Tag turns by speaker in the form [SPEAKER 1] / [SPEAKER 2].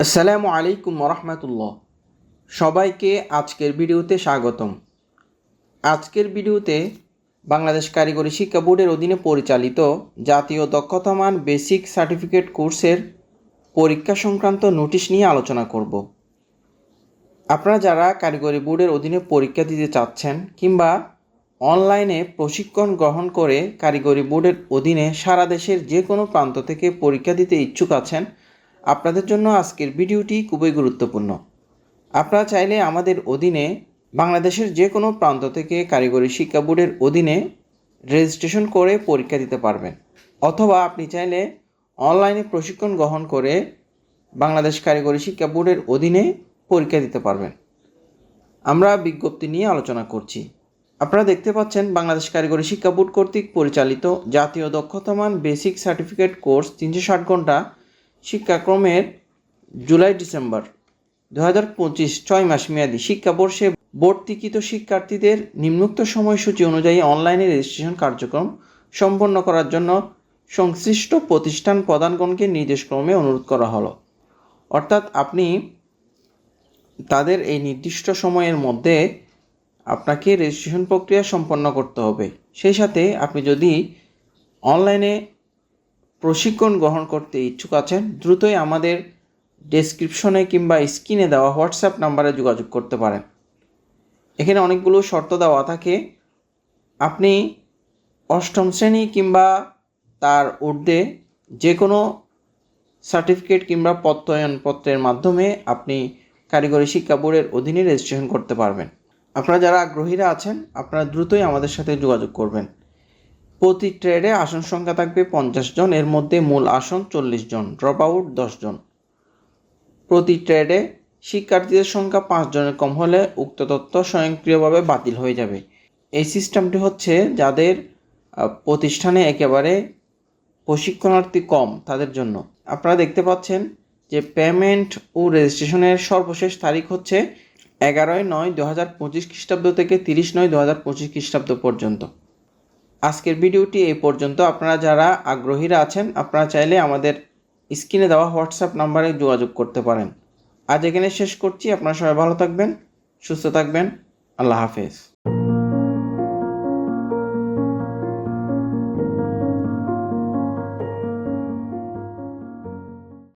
[SPEAKER 1] আসসালামু আলাইকুম রহমতুল্লাহ সবাইকে আজকের ভিডিওতে স্বাগতম। আজকের ভিডিওতে বাংলাদেশ কারিগরি শিক্ষা বোর্ডের অধীনে পরিচালিত জাতীয় দক্ষতামান বেসিক সার্টিফিকেট কোর্সের পরীক্ষা সংক্রান্ত নোটিশ নিয়ে আলোচনা করব। আপনারা যারা কারিগরি বোর্ডের অধীনে পরীক্ষা দিতে চাচ্ছেন কিংবা অনলাইনে প্রশিক্ষণ গ্রহণ করে কারিগরি বোর্ডের অধীনে সারা দেশের যে কোনো প্রান্ত থেকে পরীক্ষা দিতে ইচ্ছুক আছেন আপনাদের জন্য আজকের ভিডিওটি খুবই গুরুত্বপূর্ণ। আপনারা চাইলে আমাদের অধীনে বাংলাদেশের যে কোনো প্রান্ত থেকে কারিগরি শিক্ষা বোর্ডের অধীনে রেজিস্ট্রেশন করে পরীক্ষা দিতে পারবেন। অথবা আপনি চাইলে অনলাইনে প্রশিক্ষণ গ্রহণ করে বাংলাদেশ কারিগরি শিক্ষা বোর্ডের অধীনে পরীক্ষা দিতে পারবেন। আমরা বিজ্ঞপ্তি নিয়ে আলোচনা করছি। আপনারা দেখতে পাচ্ছেন বাংলাদেশ কারিগরি শিক্ষা বোর্ড কর্তৃক পরিচালিত জাতীয় দক্ষতামান বেসিক সার্টিফিকেট কোর্স তিনশো ষাট ঘণ্টা শিক্ষাক্রমের জুলাই ডিসেম্বর দু হাজার পঁচিশ ছয় মাস মেয়াদি শিক্ষাবর্ষে ভর্তিকৃত শিক্ষার্থীদের নিম্নোক্ত সময়সূচি অনুযায়ী অনলাইনে রেজিস্ট্রেশন কার্যক্রম সম্পন্ন করার জন্য সংশ্লিষ্ট প্রতিষ্ঠান প্রধানগণকে নির্দেশক্রমে অনুরোধ করা হলো। অর্থাৎ আপনি তাদের এই নির্দিষ্ট সময়ের মধ্যে আপনাকে রেজিস্ট্রেশন প্রক্রিয়া সম্পন্ন করতে হবে। সেই সাথে আপনি যদি অনলাইনে প্রশিক্ষণ গ্রহণ করতে ইচ্ছুক আছেন, দ্রুতই আমাদের ডেসক্রিপশনে কিংবা স্ক্রিনে দেওয়া হোয়াটসঅ্যাপ নাম্বারে যোগাযোগ করতে পারেন। এখানে অনেকগুলো শর্ত দেওয়া থাকে। আপনি অষ্টম শ্রেণি কিংবা তার ঊর্ধ্বে যে কোনো সার্টিফিকেট কিংবা প্রত্যয়নপত্রের মাধ্যমে আপনি কারিগরি শিক্ষা বোর্ডের অধীনে রেজিস্ট্রেশন করতে পারবেন। আপনারা যারা আগ্রহীরা আছেন, আপনারা দ্রুতই আমাদের সাথে যোগাযোগ করবেন। প্রতি ট্রেডে আসন সংখ্যা থাকবে পঞ্চাশ জন, এর মধ্যে মূল আসন চল্লিশ জন, ড্রপ আউট দশ জন। প্রতি ট্রেডে শিক্ষার্থীদের সংখ্যা পাঁচ জনের কম হলে উক্ত তথ্য স্বয়ংক্রিয়ভাবে বাতিল হয়ে যাবে। এই সিস্টেমটি হচ্ছে যাদের প্রতিষ্ঠানে একেবারে প্রশিক্ষণার্থী কম তাদের জন্য। আপনারা দেখতে পাচ্ছেন যে পেমেন্ট ও রেজিস্ট্রেশনের সর্বশেষ তারিখ হচ্ছে এগারোই নয় দু হাজার পঁচিশ খ্রিস্টাব্দ থেকে তিরিশ নয় দু হাজার পঁচিশ খ্রিস্টাব্দ পর্যন্ত। আজকের ভিডিওটি এই পর্যন্ত। আপনারা যারা আগ্রহীরা আছেন, আপনারা চাইলে আমাদের স্ক্রিনে দেওয়া হোয়াটসঅ্যাপ নাম্বারে যোগাযোগ করতে পারেন। আজ এখানে শেষ করছি। আপনারা সবাই ভালো থাকবেন, সুস্থ থাকবেন। আল্লাহ হাফেজ।